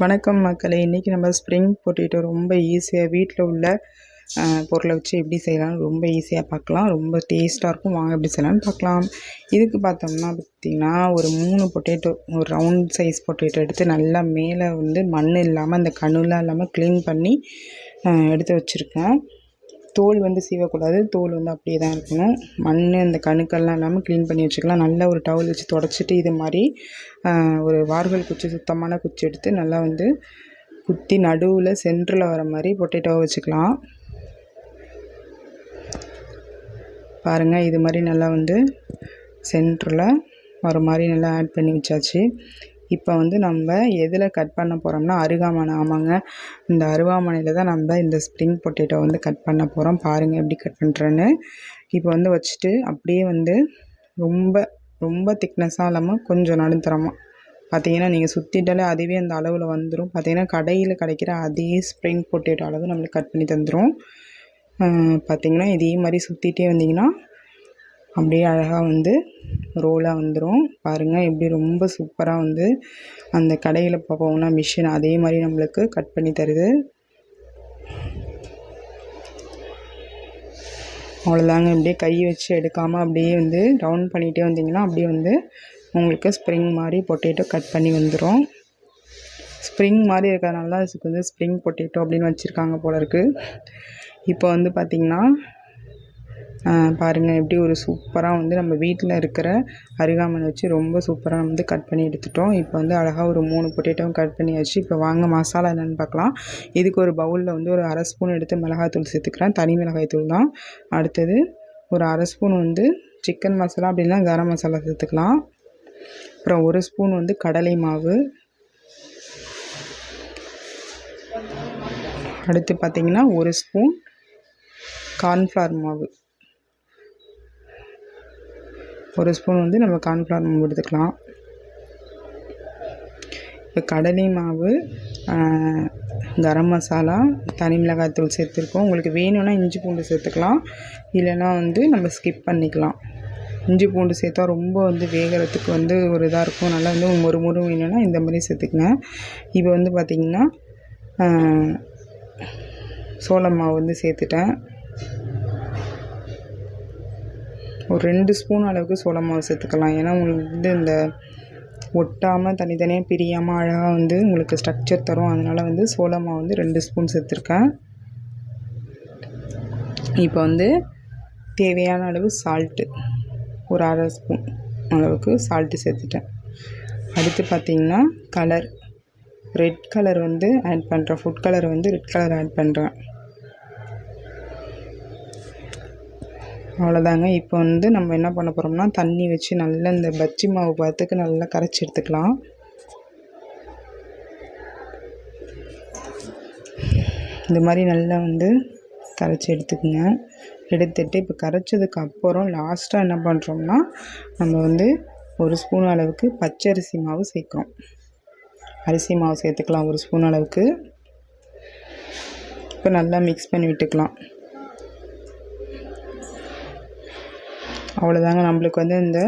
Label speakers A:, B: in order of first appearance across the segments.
A: வணக்கம் மக்களே. இன்றைக்கி நம்ம ஸ்ப்ரிங் பொட்டேட்டோ ரொம்ப ஈஸியாக வீட்டில் உள்ள பொருளை வச்சு எப்படி செய்யலாம் ரொம்ப ஈஸியாக பார்க்கலாம். ரொம்ப டேஸ்ட்டாக இருக்கும். வாங்க எப்படி செய்யலாம்னு பார்க்கலாம். இதுக்கு பார்த்தோம்னா பார்த்திங்கன்னா ஒரு மூணு பொட்டேட்டோ ஒரு ரவுண்ட் சைஸ் பொட்டேட்டோ எடுத்து நல்லா மேலே வந்து மண் இல்லாமல் அந்த கணுலாம் இல்லாமல் க்ளீன் பண்ணி எடுத்து வச்சுருக்கேன். தோல் வந்து சீவக்கூடாது. தோல் வந்து அப்படியே தான் இருக்கணும். மண் அந்த கணுக்கள்லாம் இல்லாமல் க்ளீன் பண்ணி வச்சுக்கலாம். நல்லா ஒரு டவல் வச்சு தொடச்சிட்டு இது மாதிரி ஒரு வார்கள் குச்சி சுத்தமான குச்சி எடுத்து நல்லா வந்து குத்தி நடுவில் சென்டரில் வர மாதிரி பொட்டேட்டோவை வச்சுக்கலாம். பாருங்கள் இது மாதிரி நல்லா வந்து சென்டரில் வர மாதிரி நல்லா ஆட் பண்ணி வச்சாச்சு. இப்போ வந்து நம்ம எதில் கட் பண்ண போகிறோம்னா அருகாமனை. ஆமாங்க. இந்த அருவாமனையில் தான் நம்ம இந்த ஸ்ப்ரிங் பொட்டேட்டோ வந்து கட் பண்ண போகிறோம் பாருங்கள் எப்படி கட் பண்ணுறேன்னு இப்போ வந்து வச்சுட்டு அப்படியே வந்து ரொம்ப ரொம்ப திக்னஸாக இல்லாமல் கொஞ்சம் நடுத்தரமாக பார்த்தீங்கன்னா நீங்கள் சுற்றிட்டாலே அதுவே அந்த அளவில் வந்துடும் பார்த்தீங்கன்னா கடையில் கிடைக்கிற அதே ஸ்ப்ரிங் பொட்டேட்டோ அளவு நம்மளுக்கு கட் பண்ணி தந்துடும் பார்த்தீங்கன்னா இதே மாதிரி சுற்றிட்டே வந்தீங்கன்னா அப்படியே அழகாக வந்து ரோலாக வந்துடும் பாருங்கள் எப்படி ரொம்ப சூப்பராக வந்து அந்த கடையில் பார்ப்போம்னா மிஷின் அதே மாதிரி நம்மளுக்கு கட் பண்ணி தருது. அவ்வளோதாங்க அப்படியே கை வச்சு எடுக்காமல் அப்படியே வந்து ரவுண்ட் பண்ணிகிட்டே வந்தீங்கன்னா அப்படியே வந்து உங்களுக்கு ஸ்ப்ரிங் மாதிரி பொட்டேட்டோ கட் பண்ணி வந்துடும் ஸ்ப்ரிங் மாதிரி இருக்கிறதுனால தான் இதுக்கு வந்து ஸ்ப்ரிங் பொட்டேட்டோ அப்படின்னு வச்சுருக்காங்க போல இருக்குது இப்போ வந்து பார்த்திங்கன்னா பாருங்கள் எப்படி ஒரு சூப்பராக வந்து நம்ம வீட்டில் இருக்கிற அருகாமனை வச்சு ரொம்ப சூப்பராக வந்து கட் பண்ணி எடுத்துட்டோம். இப்போ வந்து அழகாக ஒரு மூணு பொட்டேட்டோவும் கட் பண்ணியாச்சு. இப்போ வாங்க மசாலா என்னென்னு பார்க்கலாம். இதுக்கு ஒரு பவுலில் வந்து ஒரு அரை ஸ்பூன் எடுத்து மிளகாய்த்தூள் சேர்த்துக்கிறேன். தனி மிளகாய்த்தூள் தான். அடுத்தது ஒரு அரை ஸ்பூன் வந்து சிக்கன் மசாலா அப்படின்னா கரம் மசாலா சேர்த்துக்கலாம். அப்புறம் ஒரு ஸ்பூன் வந்து கடலை மாவு. அடுத்து பார்த்திங்கன்னா ஒரு ஸ்பூன் கார்ன்ஃப்ளவர் மாவு. ஒரு ஸ்பூன் வந்து நம்ம கார்ன்ஃப்ளவர் மாவு எடுத்துக்கலாம். இப்போ கடலை மாவு கரம் மசாலா தனி மிளகாய்த்தூள் சேர்த்துருக்கோம். உங்களுக்கு வேணும்னா இஞ்சி பூண்டு சேர்த்துக்கலாம். இல்லைன்னா வந்து நம்ம ஸ்கிப் பண்ணிக்கலாம். இஞ்சி பூண்டு சேர்த்தா ரொம்ப வந்து வேகிறதுக்கு வந்து ஒரு இதாக இருக்கும். நல்லா வந்து மொறு மொறு வேணும்னா இந்த மாதிரி சேர்த்துக்குங்க. இப்போ வந்து பார்த்திங்கன்னா சோளம் மாவு வந்து சேர்த்துட்டேன். ஒரு ரெண்டு ஸ்பூன் அளவுக்கு சோள மாவு சேர்த்துக்கலாம். ஏன்னா உங்களுக்கு வந்து இந்த ஒட்டாமல் தனித்தனியாக பிரியாமல் அழகாக வந்து உங்களுக்கு ஸ்ட்ரக்சர் தரும். அதனால் வந்து சோள மாவு வந்து ரெண்டு ஸ்பூன் சேர்த்துருக்கேன். இப்போ வந்து தேவையான அளவு சால்ட்டு ஒரு அரை ஸ்பூன் அளவுக்கு சால்ட்டு சேர்த்துட்டேன். அடுத்து பார்த்திங்கன்னா கலர் ரெட் கலர் வந்து ஆட் பண்ணுறேன் ஃபுட் கலர் வந்து ரெட் கலர் ஆட் பண்ணுறேன் அவ்வளோதாங்க இப்போ வந்து நம்ம என்ன பண்ண போகிறோம்னா தண்ணி வச்சு நல்லா இந்த பஜ்ஜி மாவு பார்த்துக்கு நல்லா கரைச்சி எடுத்துக்கலாம். இந்த மாதிரி நல்லா வந்து கரைச்சி எடுத்துக்கோங்க. எடுத்துட்டு இப்போ கரைச்சதுக்கு அப்புறம் லாஸ்ட்டாக என்ன பண்ணுறோம்னா நம்ம வந்து ஒரு ஸ்பூன் அளவுக்கு பச்சரிசி மாவு சேர்க்குறோம். அரிசி மாவு சேர்த்துக்கலாம் ஒரு ஸ்பூன் அளவுக்கு. இப்போ நல்லா மிக்ஸ் பண்ணி விட்டுக்கலாம். அவ்வளோதாங்க நம்மளுக்கு வந்து இந்த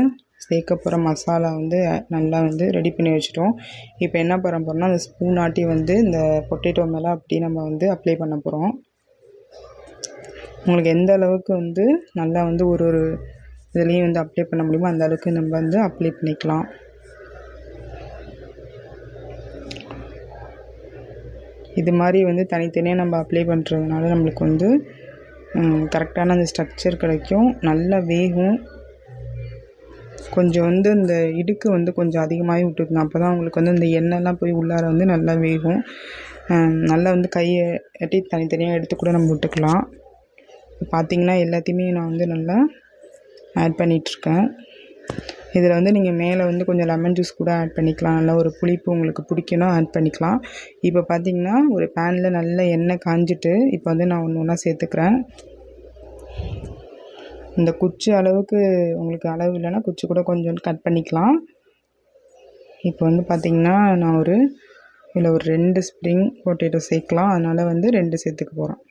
A: சேர்க்க போகிற மசாலா வந்து நல்லா வந்து ரெடி பண்ணி வச்சுட்டோம். இப்போ என்ன பண்ண போகிறோம்னா அந்த ஸ்பூன் ஆட்டி வந்து இந்த பொட்டேட்டோ மேலே அப்படி நம்ம வந்து அப்ளை பண்ண போகிறோம் உங்களுக்கு எந்த அளவுக்கு வந்து நல்லா வந்து ஒரு ஒரு இதுலேயும் வந்து அப்ளை பண்ண முடியுமோ அந்த அளவுக்கு நம்ம வந்து அப்ளை பண்ணிக்கலாம். இது மாதிரி வந்து தனித்தனியாக நம்ம அப்ளை பண்ணுறதுனால நம்மளுக்கு வந்து கரெக்டான அந்த ஸ்ட்ரக்சர் கிடைக்கும். நல்லா வேகும். கொஞ்சம் வந்து இந்த இடுக்கு வந்து கொஞ்சம் அதிகமாகவே விட்டுக்கணும் அப்போ தான் உங்களுக்கு வந்து இந்த எண்ணெய்லாம் போய் உள்ளார வந்து நல்லா வேகும். நல்லா வந்து கையை எட்டி தனித்தனியாக எடுத்து கூட நம்ம விட்டுக்கலாம். பார்த்திங்கன்னா எல்லாத்தையுமே நான் வந்து நல்லா ஆட் பண்ணிகிட்ருக்கேன் இதில் வந்து நீங்கள் மேலே வந்து கொஞ்சம் லெமன் ஜூஸ் கூட ஆட் பண்ணிக்கலாம். நல்ல ஒரு புளிப்பு உங்களுக்கு பிடிக்கணும் ஆட் பண்ணிக்கலாம். இப்போ பார்த்தீங்கன்னா ஒரு பேனில் நல்ல எண்ணெய் காஞ்சிட்டு இப்போ வந்து நான் ஒன்று ஒன்றா சேர்த்துக்கிறேன். இந்த குச்சி அளவுக்கு உங்களுக்கு அளவு இல்லைன்னா குச்சி கூட கொஞ்சம் கட் பண்ணிக்கலாம். இப்போ வந்து பார்த்திங்கன்னா நான் ஒரு இதில் ஒரு ரெண்டு ஸ்ப்ரிங் பொட்டேட்டோ சேர்க்கலாம். அதனால் வந்து ரெண்டு சேர்த்துக்க போகிறேன்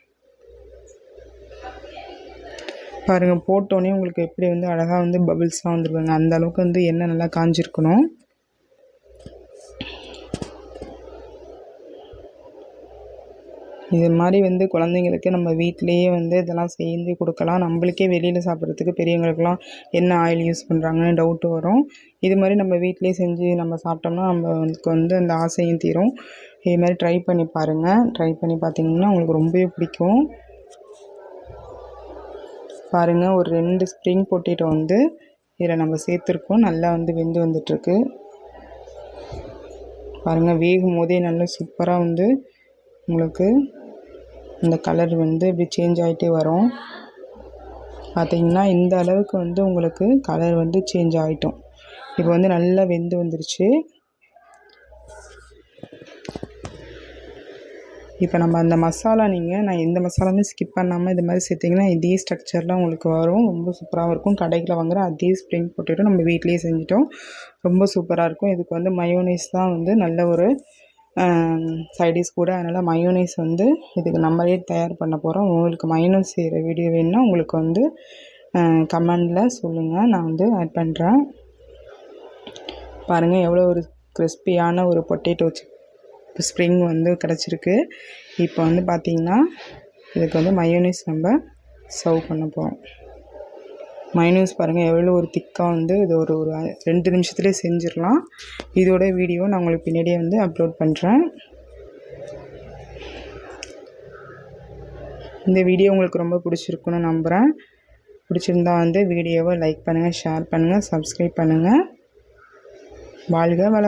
A: பாருங்கள் போட்டோன்னே உங்களுக்கு எப்படி வந்து அழகாக வந்து பபிள்ஸ்லாம் வந்துருக்குங்க அந்த அளவுக்கு வந்து எண்ணெய் நல்லா காஞ்சிருக்கணும். இது மாதிரி வந்து குழந்தைங்களுக்கு நம்ம வீட்டிலேயே வந்து இதெல்லாம் செஞ்சு கொடுக்கலாம். நம்மளுக்கே வெளியில் சாப்பிட்றதுக்கு பெரியவங்களுக்குலாம் என்ன ஆயில் யூஸ் பண்ணுறாங்கன்னு டவுட்டு வரும். இது மாதிரி நம்ம வீட்டிலே செஞ்சு நம்ம சாப்பிட்டோம்னா நம்மளுக்கு வந்து அந்த ஆசையும் தீரும். இது மாதிரி ட்ரை பண்ணி பாருங்கள் ட்ரை பண்ணி பார்த்தீங்கன்னா உங்களுக்கு ரொம்பவே பிடிக்கும். பாருங்கள் ஒரு ரெண்டு ஸ்ப்ரிங் பொட்டேட்டோ வந்து இதில் நம்ம சேர்த்துருக்கோம். நல்லா வந்து வெந்து வந்துட்டுருக்கு. பாருங்கள் வேகும் போதே நல்லா சூப்பராக வந்து உங்களுக்கு இந்த கலர் வந்து இப்படி சேஞ்ச் ஆகிட்டே வரும். பார்த்திங்கன்னா இந்த அளவுக்கு வந்து உங்களுக்கு கலர் வந்து சேஞ்ச் ஆகிட்டோம் இப்போ வந்து நல்லா வெந்து வந்துருச்சு. இப்போ நம்ம அந்த மசாலா நீங்கள் நான் எந்த மசாலாவுமே ஸ்கிப் பண்ணாமல் இது மாதிரி சேர்த்திங்கன்னா இதே ஸ்ட்ரக்சரில் உங்களுக்கு வரும். ரொம்ப சூப்பராகவும் இருக்கும். கடையில் வாங்குகிற அதே ஸ்ப்ரிங் போட்டுட்டு நம்ம வீட்லேயே செஞ்சிட்டோம். ரொம்ப சூப்பராக இருக்கும். இதுக்கு வந்து மயோனைஸ் தான் வந்து நல்ல ஒரு சைடிஸ் கூட. அதனால் மயோனைஸ் வந்து இதுக்கு நம்மளே தயார் பண்ண போகிறோம். உங்களுக்கு மயோனைஸ் செய்கிற வீடியோ வேணுன்னா உங்களுக்கு வந்து கமெண்டில் சொல்லுங்கள் நான் வந்து ஆட் பண்ணுறேன் பாருங்கள் எவ்வளோ ஒரு கிறிஸ்பியான ஒரு பொட்டேட்டோ சிப் ஸ்ப்ரிங் வந்து கிடச்சிருக்கு. இப்போ வந்து பார்த்திங்கன்னா இதுக்கு வந்து மயோனிஸ் நம்ம சர்வ் பண்ண போகிறோம் மைனஸ் பாருங்கள் எவ்வளோ ஒரு திக்காக வந்து இது ஒரு ஒரு ரெண்டு நிமிஷத்துலேயே செஞ்சிடலாம். இதோட வீடியோ நான் உங்களுக்கு பின்னாடியே வந்து அப்லோட் பண்ணுறேன் இந்த வீடியோ உங்களுக்கு ரொம்ப பிடிச்சிருக்குன்னு நம்புகிறேன் பிடிச்சிருந்தா வந்து வீடியோவை லைக் பண்ணுங்கள் ஷேர் பண்ணுங்கள் சப்ஸ்கிரைப் பண்ணுங்கள் வாழ்க வள